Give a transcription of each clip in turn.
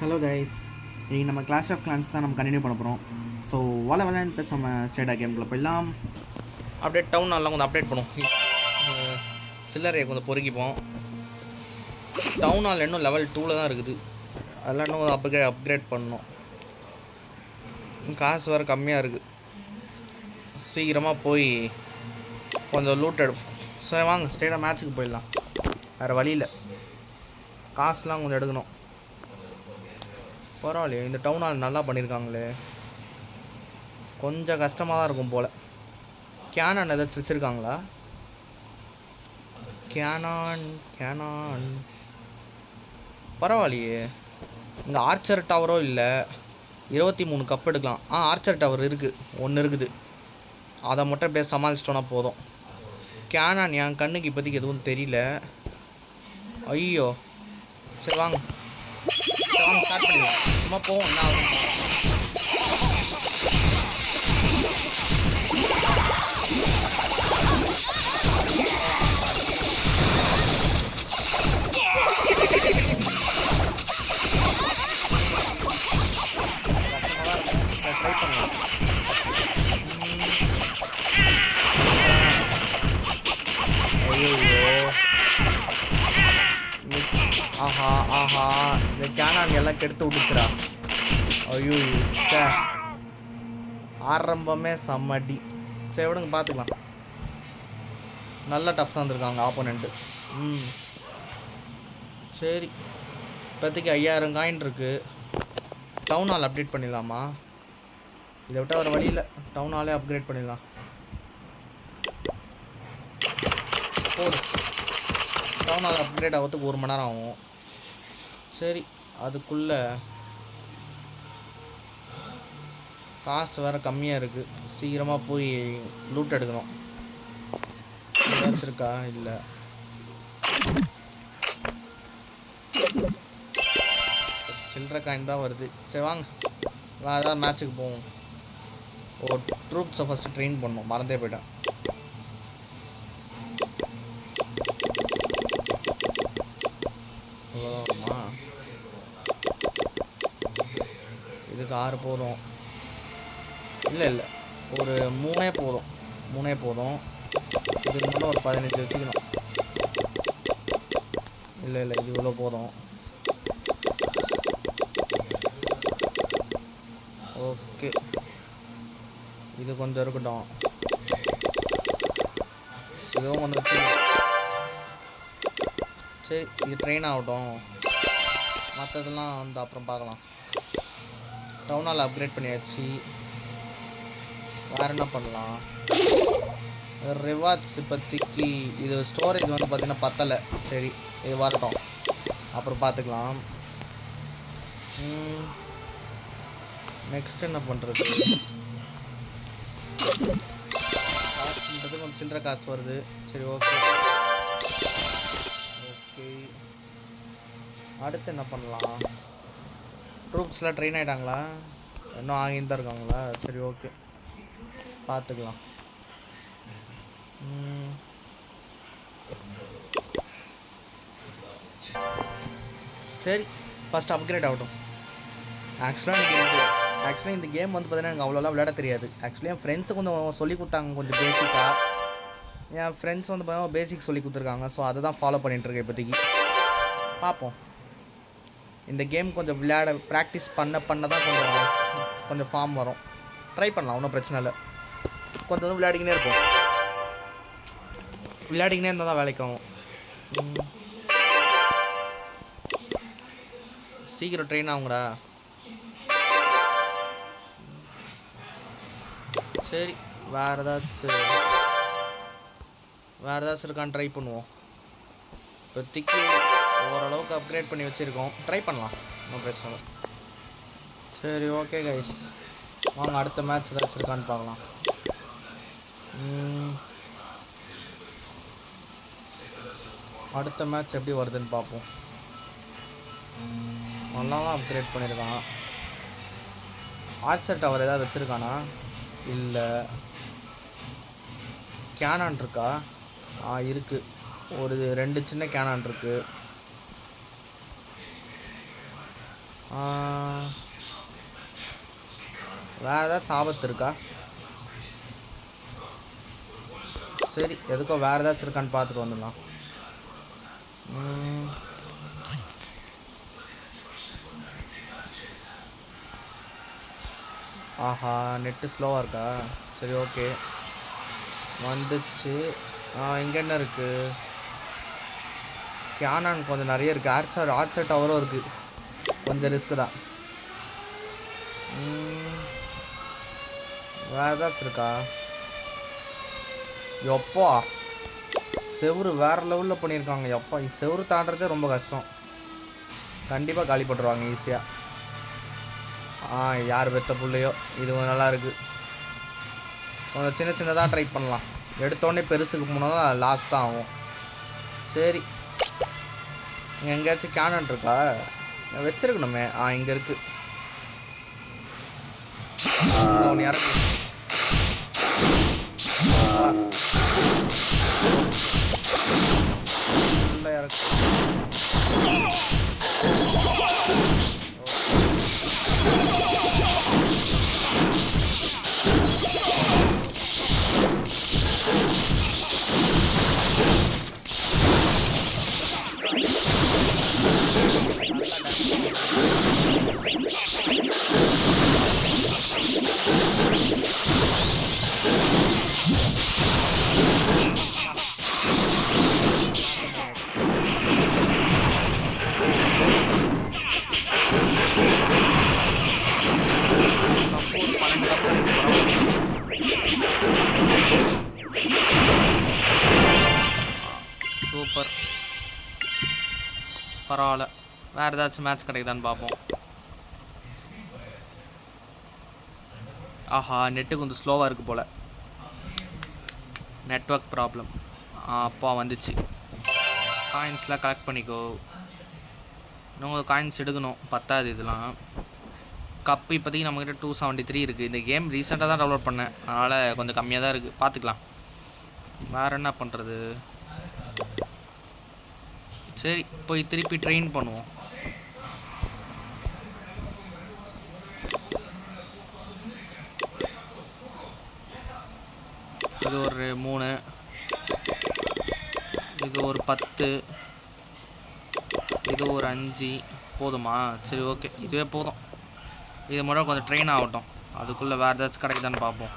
Hello guys இன்றைக்கி நம்ம clash of glands தான் நம்ம கண்டினியூ பண்ண போகிறோம் ஸோ வள விளையாண்டு பேச நம்ம ஸ்டேட்டா கேம்குள்ளே போயிடலாம். அப்டேட் டவுன் எல்லாம் கொஞ்சம் அப்டேட் பண்ணுவோம். சில்லறையை கொஞ்சம் பொறுக்கிப்போம். டவுன் ஹால் இன்னும் லெவல் டூவில் தான் இருக்குது. அதெல்லாம் இன்னும் அப்கிரேட் அப்கிரேட் பண்ணணும். காசு வேறு கம்மியாக இருக்குது சீக்கிரமாக போய் கொஞ்சம் லூட் எடுப்போம். சரி வாங்க ஸ்ட்ரெயிட்டாக மேட்ச்சுக்கு போயிடலாம். வேறு வழியில் காசுலாம் கொஞ்சம் எடுக்கணும். பரவாயில்லையே இந்த டவுன் ஹால் நல்லா பண்ணியிருக்காங்களே கொஞ்சம் கஷ்டமாக தான் இருக்கும் போல். கேனான் ஏதாச்சும் வச்சுருக்காங்களா? கேனான் கேனான் பரவாயில்லையே. இங்கே ஆர்ச்சர் டவரோ இல்லை? இருபத்தி மூணு கப் எடுக்கலாம். ஆ ஆர்ச்சர் டவர் இருக்குது ஒன்று இருக்குது. அதை மட்டும் அப்படியே சமாளிச்சிட்டோன்னா போதும். கேனான் என் கண்ணுக்கு இப்போதைக்கு எதுவும் தெரியல. ஐயோ. சரி வாங்க. சரி வாங்க ஸ்டார்ட் பண்ணிடலாம் சும்மா போவோம் என்ன ஆகும் ட்ரை பண்ணலாம் ஐயோ ஆஹா ஆஹா. இந்த கேனாங்க எல்லாம் கெடுத்து விட்டுச்சுரா ஐயோ சார் ஆரம்பமே செம்மடி. சரி விடுங்க பார்த்துக்கலாம் நல்ல டஃப் தான் இருந்திருக்காங்க ஆப்போனண்ட்டு ம். சரி. இப்போதைக்கு ஐயாயிரம் காயின் இருக்கு. டவுன் ஹால் அப்டேட் பண்ணிடலாமா? இதை விட்டால் ஒரு வழியில் டவுன் ஹாலே அப்கிரேட் பண்ணிடலாம். போடு. டவுன் ஹால் அப்கிரேட் ஆகிறதுக்கு ஒரு மணி நேரம் ஆகும். சரி அதுக்குள்ளே காசு வேறு கம்மியாக இருக்குது சீக்கிரமாக போய் லூட் எடுக்கணும். ஏதாச்சும் இருக்கா? இல்லை. சில்லற காயின் தான் வருது. சரி வாங்க. வேறு ஏதாவது மேட்ச்சுக்கு போவோம். ஓ ட்ரூப்ஸை ஃபஸ்ட்டு ட்ரெயின் பண்ணோம் மறந்தே போயிட்டேன் அவ்வளோதான் வருமா இதுக்கு ஆறு போதும். இல்லை இல்லை. ஒரு மூணே போதும். மூணே போதும். இதுக்கு மட்டும் ஒரு பதினஞ்சு வச்சுக்கணும். இல்லை இல்லை. இது இவ்வளோ போதும். ஓகே. இது கொஞ்சம் இருக்கட்டும். இதுவும் கொஞ்சம் வச்சு சரி இது ட்ரெயின் ஆகட்டும். மற்றதெல்லாம் வந்து அப்புறம் பார்க்கலாம். டவுன் ஹால் அப்கிரேட் பண்ணியாச்சு. வேறு என்ன பண்ணலாம்? ரிவார்ட்ஸ் இப்போதைக்கு இது ஸ்டோரேஜ் வந்து பார்த்திங்கன்னா பத்தலை. சரி இது வரட்டும். அப்புறம் பார்த்துக்கலாம் நெக்ஸ்ட் என்ன பண்ணுறது காசுன்றது கொஞ்சம் சில்லற காசு வருது. சரி ஓகே ஓகே அடுத்து என்ன பண்ணலாம்? ட்ரூப்ஸ்லாம் ட்ரெயின் ஆகிட்டாங்களா இன்னும் ஆகின்னு தான் இருக்காங்களா? சரி ஓகே பார்த்துக்கலாம். சரி ஃபஸ்ட் அப்கிரேட் ஆகட்டும். ஆக்சுவலாக எனக்கு ஆக்சுவலாக இந்த கேம் வந்து பார்த்தீங்கன்னா எனக்கு அவ்வளோலாம் விளையாட தெரியாது. ஆக்சுவலி என் ஃப்ரெண்ட்ஸு கொஞ்சம் சொல்லி கொடுத்தாங்க கொஞ்சம் பேசிக்காக என் ஃப்ரெண்ட்ஸ் வந்து பார்த்தீங்கன்னா பேசிக் சொல்லி கொடுத்துருக்காங்க. ஸோ அதை தான் ஃபாலோ பண்ணிகிட்ருக்கேன் இப்போதைக்கு. பார்ப்போம். இந்த கேம் கொஞ்சம் விளையாட ப்ராக்டிஸ் பண்ண பண்ண தான் கொஞ்சம் கொஞ்சம் ஃபார்ம் வரும். ட்ரை பண்ணலாம் ஒன்றும் பிரச்சனை இல்லை. கொஞ்சம் வந்து விளையாடிக்கினே இருப்போம். விளையாடிக்கினே இருந்தால் தான் வேலைக்கு ஆகும். சீக்கிரம் ட்ரெயின் ஆகுங்கடா. சரி வேறு ஏதாச்சும் வேறு ஏதாச்சும் இருக்கான்னு ட்ரை பண்ணுவோம். இப்போதைக்கு ஓரளவுக்கு அப்கிரேட் பண்ணி வச்சுருக்கோம். ட்ரை பண்ணலாம். ஒன்றும் பிரச்சனை இல்லை. சரி ஓகே கைஸ் வாங்க அடுத்த மேட்ச் ஏதாச்சும் இருக்கான்னு பார்க்கலாம். அடுத்த மேட்ச் எப்படி வருதுன்னு பார்ப்போம். நல்லா தான் அப்கிரேட் பண்ணியிருக்கான். ஆர்ச்சர் டவர் ஏதாவது வச்சுருக்கானா? இல்லை. கேனான் இருக்கா? இருக்குது ஒரு ரெண்டு சின்ன கேனான் இருக்குது வேறு ஏதாச்சும் ஆபத்து இருக்கா? சரி எதுக்கோ வேறு ஏதாச்சும் இருக்கான்னு பார்த்துட்டு வந்துடலாம். ஆஹா நெட்டு ஸ்லோவாக இருக்கா? சரி ஓகே. வந்துச்சு. ஆ இங்கே என்ன இருக்குது கேனான் கொஞ்சம் நிறைய இருக்குது ஆர்ச்சர் ஆர்ச்சர் டவரும் இருக்குது கொஞ்சம் ரிஸ்க்கு தான். வேறு ஏதாச்சும் இருக்கா? எப்பா? செவுரு வேற லெவலில் பண்ணியிருக்காங்க எப்பா? செவரு செவுரு ரொம்ப கஷ்டம். கண்டிப்பாக காலி போட்டுருவாங்க ஈஸியாக ஆ. யார் பெத்த புள்ளையோ? இது நல்லாயிருக்கு நல்லா கொஞ்சம் சின்ன சின்னதாக ட்ரை பண்ணலாம். எடுத்தோடனே பெருசுக்கு போனால் லாஸ்ட் லாஸ் தான் ஆகும். சரி. எங்கேயாச்சும் கேனன் இருக்கா? வச்சிருக்கணுமே. ஆ இங்கே இருக்கு. ஒன்று இறக்கு இறக்கு பரவாயில்ல. வேறு ஏதாச்சும் மேட்ச் கிடைக்குதான்னு பார்ப்போம். ஆஹா நெட்டு கொஞ்சம் ஸ்லோவாக இருக்குது போல். நெட்ஒர்க் ப்ராப்ளம் அப்பா வந்துச்சு. காயின்ஸ்லாம் கலெக்ட் பண்ணிக்கோ. இன்னும் காயின்ஸ் எடுக்கணும். பத்தாது இதெல்லாம். கப்பு இப்போதைக்கு நம்மக்கிட்ட டூ செவன்ட்டி த்ரீ இருக்குது இந்த கேம் ரீசெண்டாக தான் டவுன்லோட் பண்ணேன். அதனால் கொஞ்சம் கம்மியாக தான் இருக்குது பார்த்துக்கலாம். வேறு என்ன பண்ணுறது சரி போய் திருப்பி ட்ரெயின் பண்ணுவோம். இது ஒரு மூணு. இது ஒரு பத்து. இது ஒரு அஞ்சு. போதுமா? சரி ஓகே இதுவே போதும். இது மட்டும் கொஞ்சம் ட்ரெயின் ஆகட்டும். அதுக்குள்ளே வேறு ஏதாச்சும் கிடைக்குதான்னு பார்ப்போம்.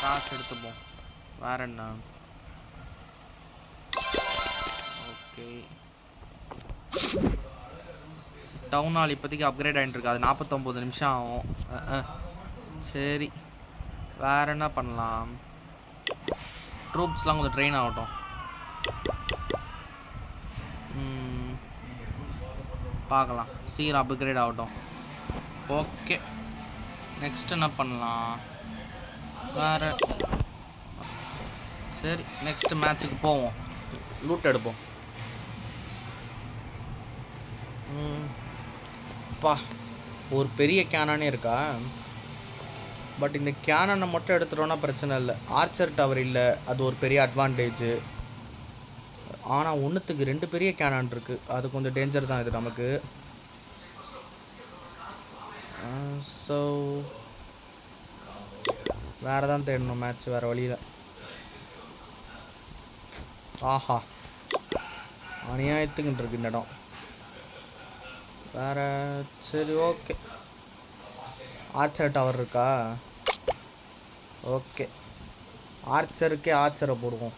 காசு எடுத்துப்போம். வேற என்ன? ஓகே டவுன் ஹால் இப்போதைக்கு அப்கிரேட் ஆகிட்டு இருக்கு அது நாற்பத்தொம்போது நிமிஷம் ஆகும். சரி. வேற என்ன பண்ணலாம்? ட்ரூப்ஸ்லாம் கொஞ்சம் ட்ரெயின் ஆகட்டும். பார்க்கலாம். சீக்கிரம் அப்கிரேட் ஆகட்டும். ஓகே நெக்ஸ்ட் என்ன பண்ணலாம்? வேற. சரி. நெக்ஸ்ட் மேட்ச்சுக்கு போவோம். லூட் எடுப்போம். அப்பா ஒரு பெரிய கேனானே இருக்கா? பட் இந்த கேனனை மட்டும் எடுத்துட்டோன்னா பிரச்சனை இல்லை. ஆர்ச்சர் டவர் இல்லை. அது ஒரு பெரிய அட்வான்டேஜு ஆனால் ஒன்றுத்துக்கு ரெண்டு பெரிய கேனான் இருக்குது அது கொஞ்சம் டேஞ்சர் தான் இது நமக்கு. ஸோ வேறு தான் தேடணும் மேட்ச் வேறு வழியில். ஆஹா. அநியாயத்துக்குன்னு இருக்கு இந்த இடம். வேற சரி ஓகே ஆர்ச்சர் டவர் இருக்கா? ஓகே ஆர்ச்சருக்கே ஆர்ச்சரை போடுவோம்.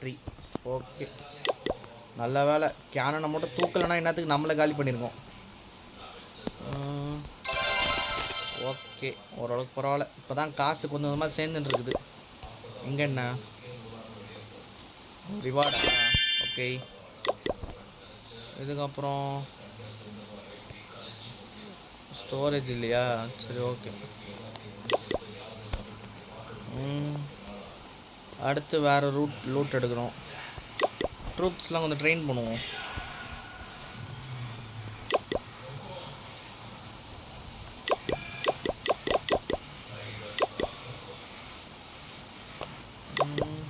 வெற்றிகரமான ஓகே. நல்ல வேலை. கேனனை மட்டும் தூக்கலைன்னா என்னத்துக்கு நம்மளை காலி பண்ணியிருக்கோம் ஓகே. ஓரளவுக்கு பரவாயில்ல. இப்போ தான் காசு கொஞ்சம் கொஞ்சமாக சேர்ந்துட்டு இருக்குது இங்கே என்ன? ரிவார்டா ஓகே. இதுக்கப்புறம் ஸ்டோரேஜ் இல்லையா? சரி ஓகே. அடுத்து வேறு ரூட் லூட் எடுக்கிறோம். ட்ரூப்ஸ்லாம் கொஞ்சம் ட்ரெயின் பண்ணுவோம் ம்.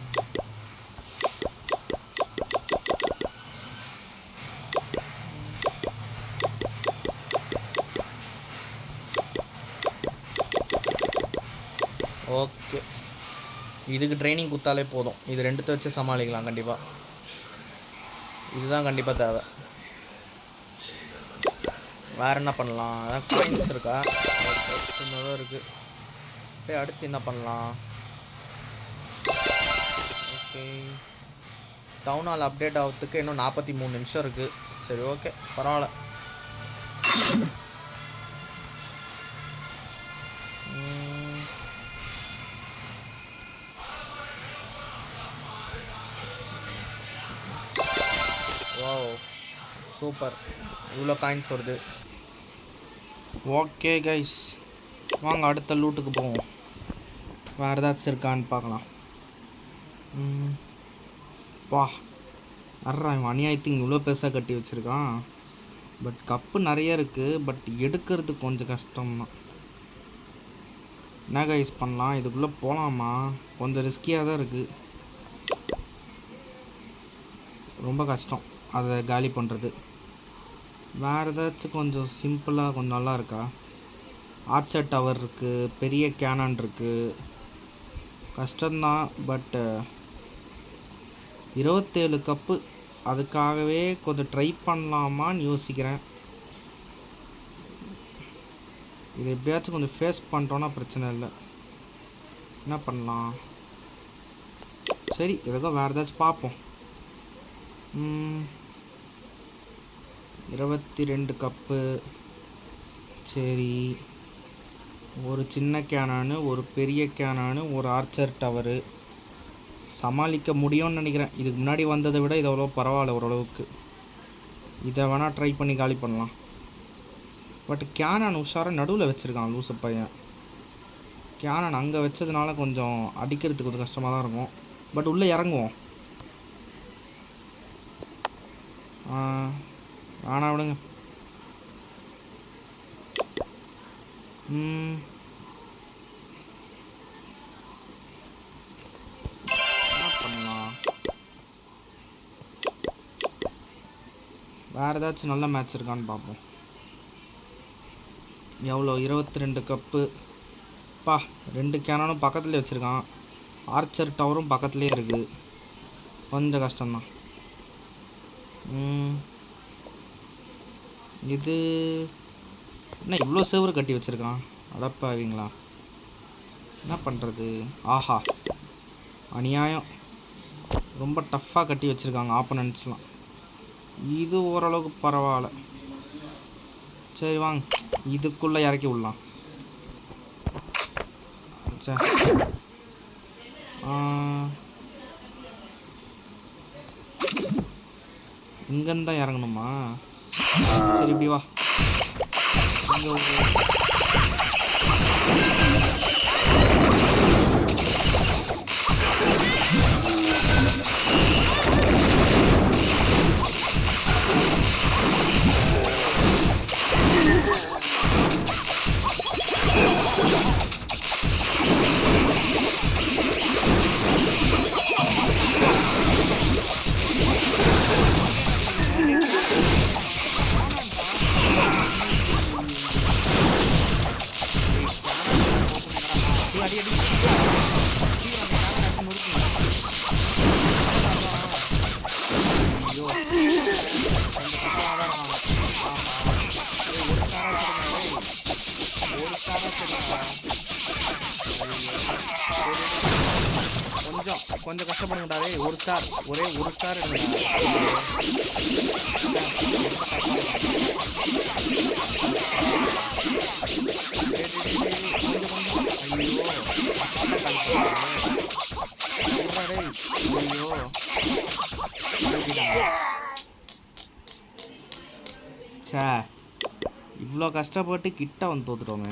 ஓகே இதுக்கு ட்ரைனிங் கொடுத்தாலே போதும். இது ரெண்டுத்தை வச்சு சமாளிக்கலாம் கண்டிப்பாக இதுதான் கண்டிப்பாக தேவை. வேற என்ன பண்ணலாம்? அதான் காயின்ஸ் இருக்கா? சின்னதாக இருக்குது சரி அடுத்து என்ன பண்ணலாம்? ஓகே டவுன் ஹால் அப்டேட் ஆகிறதுக்கு இன்னும் நாற்பத்தி மூணு நிமிஷம் இருக்குது சரி ஓகே பரவாயில்ல. சூப்பர். இவ்வளோ காயின்ஸ் வருது. ஓகே கைஸ் வாங்க அடுத்த லூட்டுக்கு போவோம். வேறு ஏதாச்சும் இருக்கான்னு பார்க்கலாம். பா. அட்றா இவன் அநியாயத்துக்கு இவ்வளோ பெருசாக கட்டி வச்சுருக்கான். பட் கப்பு நிறைய இருக்குது பட் எடுக்கிறது கொஞ்சம் கஷ்டம்தான். என்ன கைஸ் பண்ணலாம்? இதுக்குள்ளே போகலாமா கொஞ்சம் ரிஸ்கியாக தான் இருக்குது ரொம்ப கஷ்டம். அதை காலி பண்ணுறது வேறு ஏதாச்சும் கொஞ்சம் சிம்பிளாக கொஞ்சம் நல்லா இருக்கா ஆச்சர் டவர் இருக்குது பெரிய கேனான் இருக்குது கஷ்டம்தான் பட்டு இருபத்தேழு கப்பு அதுக்காகவே கொஞ்சம் ட்ரை பண்ணலாமான்னு யோசிக்கிறேன். இது எப்படியாச்சும் கொஞ்சம் ஃபேஸ் பண்ணிட்டோன்னா பிரச்சனை இல்லை. என்ன பண்ணலாம்? சரி எதுக்கோ வேறு ஏதாச்சும் பார்ப்போம். இருபத்தி ரெண்டு கப்பு சரி. ஒரு சின்ன கேனானு ஒரு பெரிய கேனானு ஒரு ஆர்ச்சர் டவரு சமாளிக்க முடியும்னு நினைக்கிறேன். இதுக்கு முன்னாடி வந்ததை விட இது அவ்வளோ பரவாயில்ல ஓரளவுக்கு. இதை வேணால் ட்ரை பண்ணி காலி பண்ணலாம். பட் கேனான் உஷாராக நடுவில் வச்சுருக்கான் லூசு பையன். கேனான் அங்கே வச்சதுனால கொஞ்சம் அடிக்கிறதுக்கு கொஞ்சம் கஷ்டமாக தான் இருக்கும். பட் உள்ளே இறங்குவோம். ஆனா விடுங்க. வேறு ஏதாச்சும் நல்ல மேட்ச் இருக்கான்னு பார்ப்போம். எவ்வளோ இருபத்தி ரெண்டு கப்பு பா ரெண்டு கேனனும் பக்கத்துலேயே வச்சுருக்கான். ஆர்ச்சர் டவரும் பக்கத்துலேயே இருக்குது கொஞ்சம் கஷ்டம்தான். ம். இது என்ன இவ்வளோ சேவர் கட்டி வச்சுருக்கான்? அடப்பாவீங்களா? என்ன பண்ணுறது ஆஹா. அநியாயம். ரொம்ப டஃப்பாக கட்டி வச்சுருக்காங்க ஆப்போனன்ட்ஸ்லாம் இது ஓரளவுக்கு பரவாயில்ல. சரி வாங்க. இதுக்குள்ளே இறக்கி விடலாம். ச்சே. ஆ. இறங்கணுமா? தான் இறங்கணுமா சரி இப்படி வா இங்க கொஞ்சம் கஷ்டப்படுங்கடாவே ஒரு ஸ்டார் ஒரே ஒரு ஸ்டார் எடுங்கடா ச்சே இவ்வளோ கஷ்டப்பட்டு கிட்ட வந்து தோத்துட்டோங்க